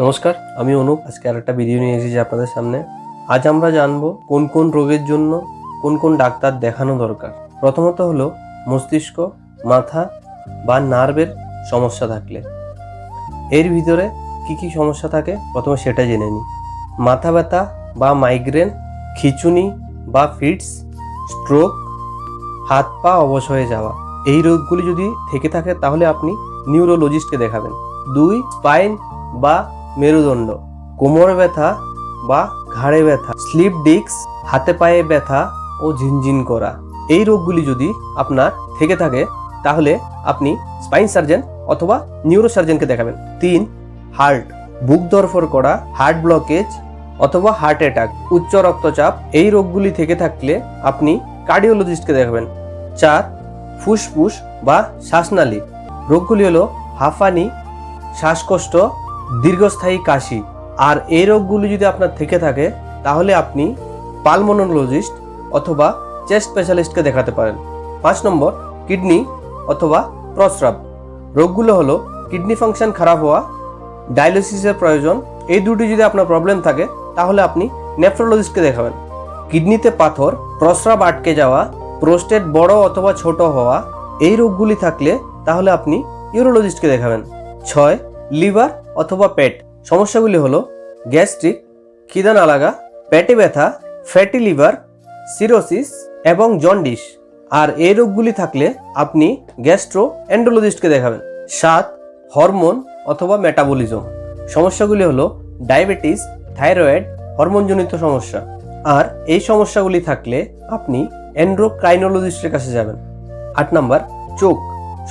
নমস্কার, আমি অনুপ। আজকে আর একটা ভিডিও নিয়ে এসেছি আপনাদের সামনে। আজ আমরা জানব কোন কোন রোগের জন্য কোন কোন ডাক্তার দেখানো দরকার। প্রথমত হলো মস্তিষ্ক, মাথা বা নার্ভের সমস্যা থাকলে। এর ভিতরে কি কি সমস্যা থাকে? প্রথমে সেটা জেনে নিই। মাথা ব্যথা বা মাইগ্রেন খিচুনি বা ফিটস স্ট্রোক হাত পা অবশ হয়ে যাওয়া। এই রোগগুলি যদি থেকে থাকে তাহলে আপনি নিউরোলজিস্টকে দেখাবেন। দুই স্পাইন বা মেরুদণ্ড, কোমর ব্যথা বা ঘাড়ে ব্যথা, স্লিপ ডিস্ক, হাতে পায়ে ব্যথা ও ঝিনঝিন করা। এই রোগগুলি যদি আপনার থেকে থাকে, তাহলে আপনি স্পাইন সার্জন অথবা নিউরো সার্জনকে দেখাবেন। তিন, হার্ট, বুক দরফর করা, হার্ট ব্লকেজ অথবা হার্ট অ্যাটাক, উচ্চ রক্তচাপ, এই রোগগুলি থেকে থাকলে আপনি কার্ডিওলজিস্টকে দেখাবেন। চার, ফুসফুস বা শ্বাসনালী, রোগগুলি হলো হাঁফানি, শ্বাসকষ্ট দীর্ঘস্থায়ী কাশি আর এই রোগগুলি যদি আপনার থেকে থাকে, তাহলে আপনি পালমোনোলজিস্ট অথবা চেস্ট স্পেশালিস্টকে দেখাতে পারেন। পাঁচ নম্বর কিডনি অথবা প্রস্রাব। রোগগুলো হলো কিডনি ফাংশন খারাপ হওয়া ডায়ালিসিসের প্রয়োজন, এই দুটি যদি আপনার প্রবলেম থাকে, তাহলে আপনি নেফ্রোলজিস্টকে দেখাবেন। কিডনিতে পাথর, প্রস্রাব আটকে যাওয়া প্রোস্টেট বড় অথবা ছোট হওয়া, এই রোগগুলি থাকলে তাহলে আপনি ইউরোলজিস্টকে দেখাবেন। ছয় লিভার অথবা পেট। সমস্যাগুলি হলো গ্যাস্ট্রিক, খিদা না পেটে ব্যথা, ফ্যাটি লিভার, সিরোসিস এবং জন্ডিস। আর এই রোগগুলি থাকলে আপনি গ্যাস্ট্রো এন্ডোলজিস্টকে দেখাবেন। সাত হরমোন অথবা মেটাবলিজম। সমস্যাগুলি হলো ডায়াবেটিস, থাইরয়েড, হরমোনজনিত সমস্যা। আর এই সমস্যাগুলি থাকলে আপনি অ্যান্ড্রোক্রাইনোলজিস্টের কাছে যাবেন। আট নাম্বার, চোখ।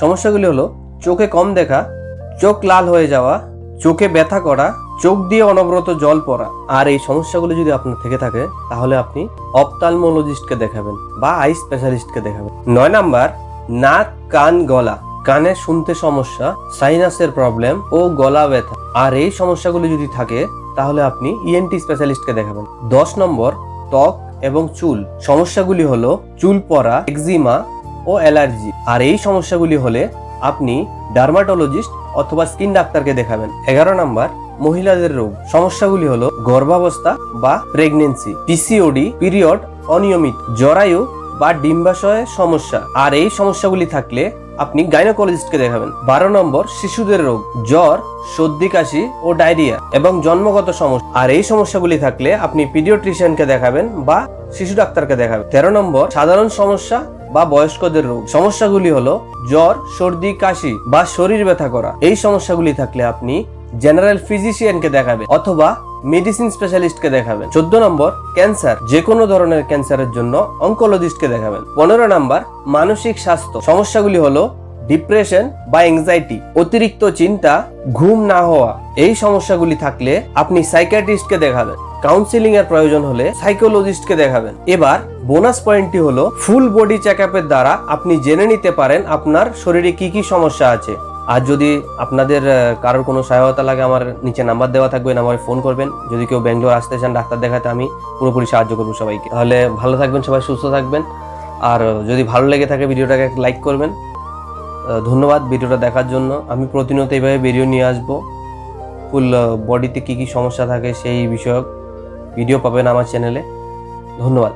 সমস্যাগুলি হলো চোখে কম দেখা চোখ লাল হয়ে যাওয়া, চোখে ব্যথা করা, চোখ দিয়ে অনবরত জল পড়া। আর এই সমস্যাগুলো যদি আপনার থেকে থাকে, তাহলে আপনি অপটালমোলজিস্টকে দেখাবেন বা আই স্পেশালিস্টকে দেখাবেন। নয় নাম্বার, নাক, কান, গলা। কানে শুনতে সমস্যা, সাইনাসের প্রবলেম ও গলা ব্যথা। আর এই সমস্যাগুলি যদি থাকে, তাহলে আপনি ইএনটি স্পেশালিস্টকে দেখাবেন। দশ নম্বর, ত্বক এবং চুল। সমস্যাগুলি হলো চুল পড়া এক্সিমা ও অ্যালার্জি। আর এই সমস্যাগুলি হলে আপনি ডার্মাটোলজিস্ট অথবা স্কিন ডাক্তারকে দেখাবেন। এগারো নাম্বার, মহিলাদের রোগ। সমস্যাগুলি হলো গর্ভাবস্থা বা প্রেগনেন্সি পিসিওডি পিরিয়ড অনিয়মিত, জরায়ু বা ডিম্বাশয়ের সমস্যা। আর এই সমস্যাগুলি থাকলে আপনি গাইনোকোলজিস্টকে দেখাবেন। বারো নম্বর, শিশুদের রোগ। জ্বর, সর্দি, কাশি ও ডায়রিয়া এবং জন্মগত সমস্যা। আর এই সমস্যাগুলি থাকলে আপনি পিডিওট্রিশিয়ানকে দেখাবেন বা শিশু ডাক্তারকে দেখাবেন। তেরো নম্বর, সাধারণ সমস্যা বা বয়স্কদের রোগ। সমস্যাগুলি হলো জ্বর, সর্দি, কাশি বা শরীর ব্যথা করা। এই সমস্যাগুলি থাকলে আপনি জেনারেল ফিজিশিয়ানকে দেখাবেন অথবা মেডিসিন স্পেশালিস্টকে দেখাবেন। চোদ্দ নম্বর, ক্যান্সার। যে কোনো ধরনের ক্যান্সারের জন্য অঙ্কোলজিস্টকে দেখাবেন। পনেরো নম্বর, মানসিক স্বাস্থ্য। সমস্যাগুলি হলো ডিপ্রেশন বা এংজাইটি অতিরিক্ত চিন্তা, ঘুম না হওয়া। এই সমস্যাগুলি থাকলে আপনি সাইকিয়াট্রিস্টকে দেখাবেন কাউন্সিলিং এর প্রয়োজন হলে সাইকোলজিস্টকে দেখাবেন। এবার বোনাস পয়েন্টটি হলো ফুল বডি চেক দ্বারা আপনি জেনে নিতে পারেন আপনার শরীরে কি কি সমস্যা আছে। আর যদি আপনাদের কারোর কোনো সহায়তা লাগে, আমার নিচে নাম্বার দেওয়া থাকবে নাম্বারে ফোন করবেন। যদি কেউ ব্যাঙ্গালোর আসতে চান, ডাক্তার দেখাতে, আমি পুরোপুরি সাহায্য করব সবাইকে। তাহলে ভালো থাকবেন সবাই, সুস্থ থাকবেন। আর যদি ভালো লেগে থাকে ভিডিওটাকে লাইক করবেন। ধন্যবাদ ভিডিওটা দেখার জন্য। আমি প্রতিনিয়ত এইভাবে ভিডিও নিয়ে আসব। ফুল বডিতে কী কী সমস্যা থাকে সেই বিষয়ক ভিডিও পাবেন আমার চ্যানেলে ধন্যবাদ।